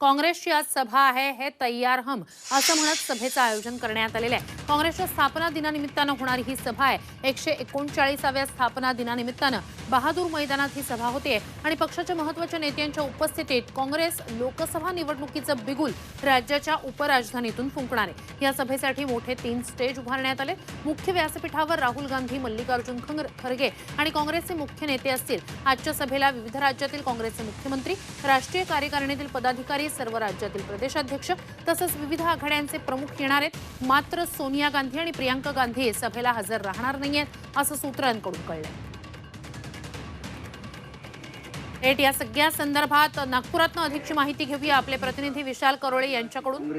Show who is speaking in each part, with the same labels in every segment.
Speaker 1: काँग्रेसची आज सभा आहे हे तयार हम असं म्हणत सभेचं आयोजन करण्यात आलेलं आहे. काँग्रेसच्या स्थापना दिनानिमित्तानं होणारी ही सभा आहे. एकशे एकोणचाळीसाव्या स्थापना दिनानिमित्तानं बहादूर मैदानात ही सभा होते. आणि पक्षाच्या महत्त्वाच्या नेत्यांच्या उपस्थितीत काँग्रेस लोकसभा निवडणुकीचं बिगुल राज्याच्या उपराजधानीतून फुंकणार आहे. या सभेसाठी मोठे तीन स्टेज उभारण्यात आले. मुख्य व्यासपीठावर राहुल गांधी मल्लिकार्जुन खंग- खरगे आणि काँग्रेसचे मुख्य नेते असतील. आजच्या सभेला विविध राज्यातील काँग्रेसचे मुख्यमंत्री राष्ट्रीय कार्यकारिणीतील पदाधिकारी सर्व राज्यातील प्रदेशाध्यक्ष तसंच विविध आघाड्यांचे प्रमुख येणार आहेत. मात्र सोनिया गांधी आणि प्रियांका गांधी सभेला हजर राहणार नाहीयेत असं सूत्रांकडून कळलं थेट या सगळ्या संदर्भात नागपुरातनं अधिकची माहिती घेऊया. आपले प्रतिनिधी विशाल करोळे यांच्याकडून.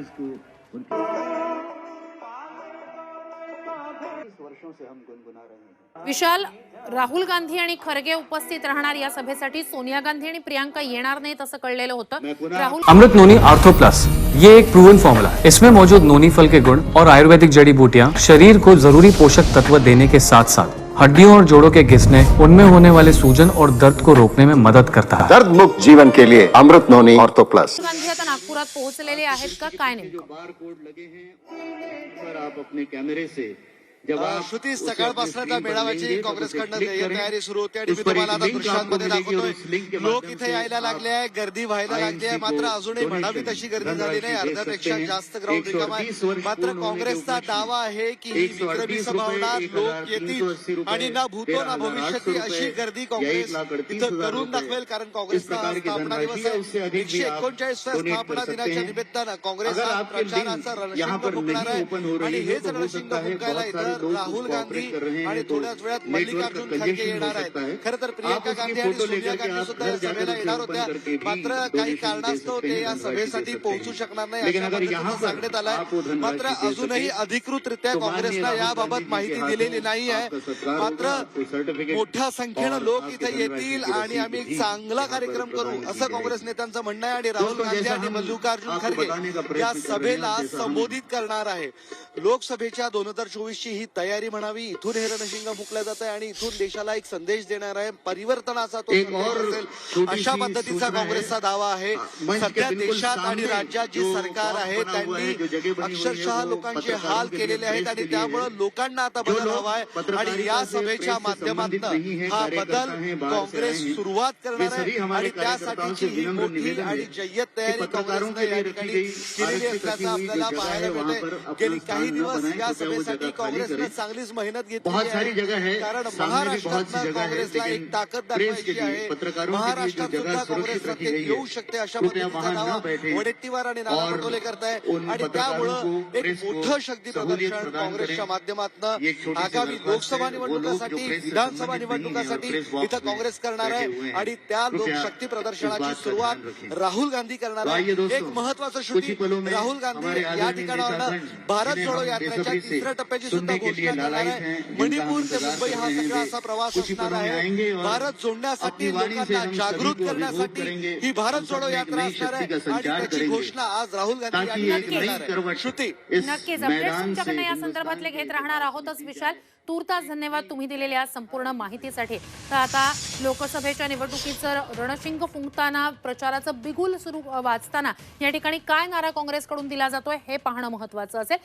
Speaker 2: वर्षों से हम गुनगुना रहे हैं।
Speaker 1: विशाल राहुल गांधी आणि खरगे उपस्थित राहणार या सभेसाठी सोनिया गांधी आणि प्रियांका येणार नाहीत असं कळलेलं होतं. Rahul
Speaker 3: Amrit noni ortho plus ये एक प्रूवन फॉर्मूला है। इसमें मौजूद नोनी फल के गुण और आयुर्वेदिक जड़ी बूटियाँ शरीर को जरूरी पोषक तत्व देने के साथ साथ हड्डियों और जोड़ों के घिसने उनमें होने वाले सूजन और दर्द को रोकने में मदद करता है।
Speaker 4: दर्द मुक्त जीवन के लिए Amrit noni ortho plus
Speaker 1: Gandhi आता नागपुरात पोहोचलेले आहेत का? काय
Speaker 2: जो
Speaker 1: नेमकं
Speaker 2: बार कोड लगे हैं पर आप अपने कैमरे से
Speaker 5: श्रुती सकाळपासून त्या मेळाव्याची काँग्रेसकडनं तयारी सुरू होते आणि मी तुम्हाला आता दृश्यांमध्ये दाखवतोय. लोक इथे यायला लागले आहे गर्दी व्हायला लागली आहे मात्र अजूनही म्हणावी तशी गर्दी झाली नाही. अर्ध्यापेक्षा। जास्त ग्राउंड
Speaker 2: 138
Speaker 5: रिकामा आहे. मात्र काँग्रेसचा दावा आहे की ही
Speaker 2: 138
Speaker 5: विक्रमी सभा होणार
Speaker 2: 1380
Speaker 5: लोक येतील आणि ना भूतो ना
Speaker 2: 13,800
Speaker 5: भविष्यात अशी गर्दी काँग्रेस
Speaker 2: 1,38,000
Speaker 5: इथं करून दाखवेल कारण काँग्रेसचा स्थापना दिवस आहे. एकशे एकोणचाळीसव्या स्थापना दिनाच्या। निमित्तानं काँग्रेस प्रचाराचा रणशिंग फुंकणार आहे आणि हेच रणशिंग फुंकायला इथं
Speaker 2: लोग
Speaker 5: राहुल गांधी आणि थोड्याच वेळात मल्लिकार्जुन खरगे येणार आहेत। खरं तर प्रियंका गांधी आणि सोनिया गांधी सुद्धा या सभेला येणार होत्या मात्र काही कारणास्तव ते या सभेसाठी पोहोचू। शकणार नाही अशा
Speaker 2: पर
Speaker 5: सांगण्यात आलंय मात्र अजूनही अधिकृतरित्या काँग्रेसला याबाबत माहिती दिलेली नाही आहे मात्र मोठ्या संख्येनं लोक इथे येतील आणि आम्ही एक चांगला कार्यक्रम करू असं। काँग्रेस नेत्यांचं म्हणणं आहे आणि राहुल गांधी आणि मल्लिकार्जुन खरगे या सभेला संबोधित करणार आहे लोकसभेच्या दोन हजार चोवीसची ही तयारी म्हणावी. इथून हे रणशिंग फुकलं जात आहे आणि इथून देशाला एक संदेश देणार आहे. परिवर्तनाचा तो संदेश अशा पद्धतीचा। काँग्रेसचा दावा आहे.
Speaker 2: के
Speaker 5: सध्या देशात आणि राज्यात जी सरकार आहे त्यांनी अक्षरशः लोकांचे हाल केलेले आहेत आणि त्यामुळे। लोकांना आता बदल हवा आहे. आणि या सभेच्या माध्यमातून
Speaker 2: है,
Speaker 5: बदल काँग्रेस। सुरुवात करणार आहे. आणि त्यासाठीची ही मोठी आणि जय्यत
Speaker 2: कि
Speaker 5: तयारी काँग्रेसनं या ठिकाणी केलेली असल्याचं आपल्याला पाहायला मिळते गेली काही दिवस या सभेसाठी
Speaker 2: खाली
Speaker 5: काँग्रेसनं। चांगलीच मेहनत घेतली
Speaker 2: बहुत सारी जगह है
Speaker 5: कारण
Speaker 2: सामने भी बहुत सी
Speaker 5: महाराष्ट्रात
Speaker 2: जगह है
Speaker 5: काँग्रेसला एक ताकद दाखवायची आहे महाराष्ट्रात सुद्धा काँग्रेस सत्तेत येऊ शकते अशा पद्धतीचा दावा
Speaker 2: बैठे
Speaker 5: वडेट्टीवार आणि नाना पटोले करताय आणि त्यामुळं एक मोठं शक्ती प्रदर्शन काँग्रेसच्या। माध्यमातून आगामी लोकसभा निवडणुकासाठी विधानसभा निवडणुकासाठी इथं काँग्रेस करणार आहे। आणि त्या लोकशक्ती प्रदर्शनाची सुरुवात। राहुल गांधी करणार आहे एक महत्वाचं शूटिंग राहुल गांधी या ठिकाणावर भारत जोडो यात्रेच्या तिसऱ्या टप्प्याची सुद्धा घोषणा करणार आहे
Speaker 2: हैं,
Speaker 5: मणिपूर ते मुंबई हा सगळा असा प्रवास असणार आहे. भारत जोडण्यासाठी
Speaker 2: अपनी वाणी से
Speaker 5: लोकांना जागृत करण्यासाठी। ही भारत जोडो यात्रा असणार आहे आणि त्याची। घोषणा आज राहुल गांधी या
Speaker 2: ताकि
Speaker 5: ठिकाणी
Speaker 2: एक नई
Speaker 5: करणार आहे.
Speaker 2: करवट
Speaker 5: श्रुती
Speaker 1: नक्कीच. तुमच्याकडनं या संदर्भातले घेत राहणार आहोतच विशाल. तूर्तास धन्यवाद तुम्ही दिलेल्या संपूर्ण माहितीसाठी. तर आता लोकसभेच्या निवडणुकीचं रणशिंग फुंकताना प्रचाराचं बिगुल सुरू वाचताना या ठिकाणी काय नारा काँग्रेसकडून दिला जातोय हे पाहणं महत्वाचं असेल.